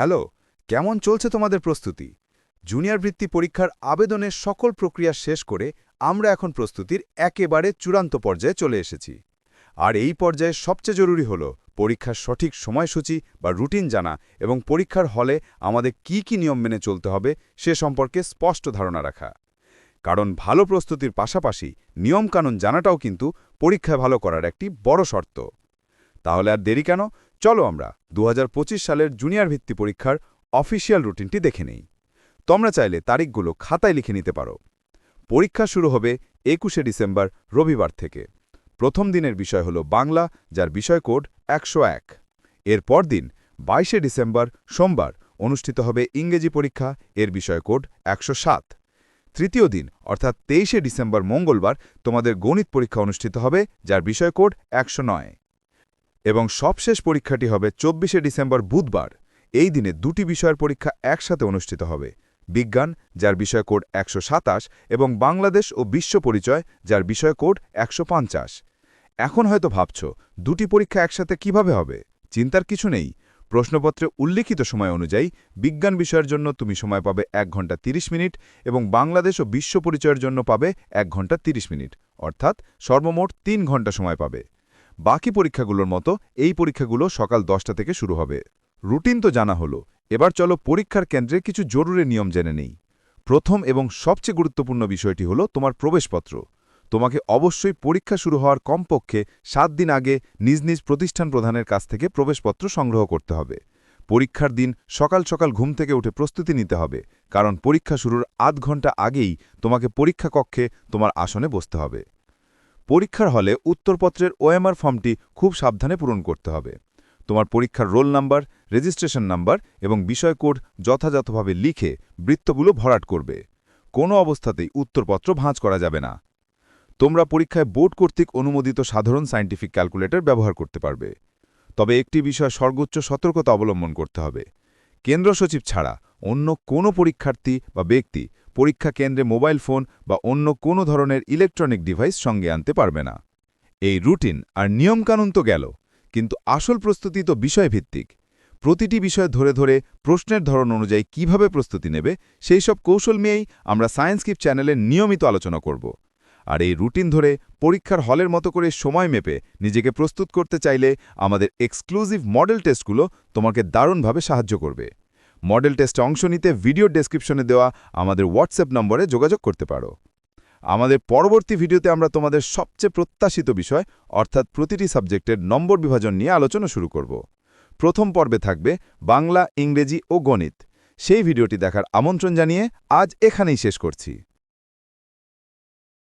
Hello, কেমন চলছে তোমাদের প্রস্তুতি? জুনিয়র বৃত্তি পরীক্ষার আবেদনের সকল প্রক্রিয়া শেষ করে আমরা এখন প্রস্তুতির একেবারে চূড়ান্ত পর্যায়ে চলে এসেছি। আর এই পর্যায়ে সবচেয়ে জরুরি হল পরীক্ষার সঠিক সময়সূচি বা রুটিন জানা এবং পরীক্ষার হলে আমাদের কি কি নিয়ম মেনে চলতে হবে সে সম্পর্কে স্পষ্ট ধারণা রাখা। কারণ ভালো প্রস্তুতির পাশাপাশি নিয়মকানুন জানাটাও কিন্তু পরীক্ষায় ভালো করার একটি বড় শর্ত। তাহলে আর দেরি কেন? চলো আমরা দু হাজার পঁচিশ সালের জুনিয়র ভিত্তি পরীক্ষার অফিসিয়াল রুটিনটি দেখে নেই। তোমরা চাইলে তারিখগুলো খাতায় লিখে নিতে পারো। পরীক্ষা শুরু হবে একুশে ডিসেম্বর রবিবার থেকে। প্রথম দিনের বিষয় হল বাংলা, যার বিষয় কোড একশো এক। এর পর দিন, বাইশে ডিসেম্বর, সোমবার, অনুষ্ঠিত হবে ইংরেজি পরীক্ষা, এর বিষয় কোড একশো সাত। তৃতীয় দিন, অর্থাৎ তেইশে ডিসেম্বর মঙ্গলবার, তোমাদের গণিত পরীক্ষা অনুষ্ঠিত হবে, যার বিষয় কোড একশো নয়। এবং সবশেষ পরীক্ষাটি হবে চব্বিশে ডিসেম্বর বুধবার। এই দিনে দুটি বিষয়ের পরীক্ষা একসাথে অনুষ্ঠিত হবে। বিজ্ঞান, যার বিষয় কোড একশো সাতাশ, এবং বাংলাদেশ ও বিশ্ব পরিচয়, যার বিষয় কোড একশো পঞ্চাশ। এখন হয়তো ভাবছ, দুটি পরীক্ষা একসাথে কীভাবে হবে? চিন্তার কিছু নেই। প্রশ্নপত্রে উল্লিখিত সময় অনুযায়ী বিজ্ঞান বিষয়ের জন্য তুমি সময় পাবে এক ঘণ্টা ৩০ মিনিট এবং বাংলাদেশ ও বিশ্ব পরিচয়ের জন্য পাবে এক ঘণ্টা ৩০ মিনিট। অর্থাৎ সর্বমোট তিন ঘণ্টা সময় পাবে। বাকি পরীক্ষাগুলোর মতো এই পরীক্ষাগুলো সকাল দশটা থেকে শুরু হবে। রুটিন তো জানা হলো। এবার চলো পরীক্ষার কেন্দ্রে কিছু জরুরি নিয়ম জেনে নেই। প্রথম এবং সবচেয়ে গুরুত্বপূর্ণ বিষয়টি হলো তোমার প্রবেশপত্র। তোমাকে অবশ্যই পরীক্ষা শুরু হওয়ার কমপক্ষে সাত দিন আগে নিজ নিজ প্রতিষ্ঠান প্রধানের কাছ থেকে প্রবেশপত্র সংগ্রহ করতে হবে। পরীক্ষার দিন সকাল সকাল ঘুম থেকে উঠে প্রস্তুতি নিতে হবে, কারণ পরীক্ষা শুরুর আধ ঘণ্টা আগেই তোমাকে পরীক্ষা কক্ষে তোমার আসনে বসতে হবে। পরীক্ষার হলে উত্তরপত্রের ওএমআর ফর্মটি খুব সাবধানে পূরণ করতে হবে। তোমার পরীক্ষার রোল নাম্বার, রেজিস্ট্রেশন নাম্বার এবং বিষয় কোড যথাযথভাবে লিখে বৃত্তগুলো ভরাট করবে। কোনো অবস্থাতেই উত্তরপত্র ভাঁজ করা যাবে না। তোমরা পরীক্ষায় বোর্ড কর্তৃক অনুমোদিত সাধারণ সায়েন্টিফিক ক্যালকুলেটর ব্যবহার করতে পারবে। তবে একটি বিষয় সর্বোচ্চ সতর্কতা অবলম্বন করতে হবে। কেন্দ্র সচিব ছাড়া অন্য কোনো পরীক্ষার্থী বা ব্যক্তি পরীক্ষা কেন্দ্রে মোবাইল ফোন বা অন্য কোনো ধরনের ইলেকট্রনিক ডিভাইস সঙ্গে আনতে পারবে না। এই রুটিন আর নিয়মকানুন তো গেল, কিন্তু আসল প্রস্তুতি তো বিষয়ভিত্তিক। প্রতিটি বিষয় ধরে ধরে প্রশ্নের ধরন অনুযায়ী কীভাবে প্রস্তুতি নেবে, সেই সব কৌশল নিয়েই আমরা সায়েন্স কিপ চ্যানেলে নিয়মিত আলোচনা করব। আর এই রুটিন ধরে পরীক্ষার হলের মতো করে সময় মেপে নিজেকে প্রস্তুত করতে চাইলে আমাদের এক্সক্লুসিভ মডেল টেস্টগুলো তোমাকে দারুণভাবে সাহায্য করবে। মডেল টেস্টে অংশ নিতে ভিডিও ডেসক্রিপশনে দেওয়া আমাদের হোয়াটসঅ্যাপ নম্বরে যোগাযোগ করতে পারো। আমাদের পরবর্তী ভিডিওতে আমরা তোমাদের সবচেয়ে প্রত্যাশিত বিষয়, অর্থাৎ প্রতিটি সাবজেক্টের নম্বর বিভাজন নিয়ে আলোচনা শুরু করব। প্রথম পর্বে থাকবে বাংলা, ইংরেজি ও গণিত। সেই ভিডিওটি দেখার আমন্ত্রণ জানিয়ে আজ এখানেই শেষ করছি।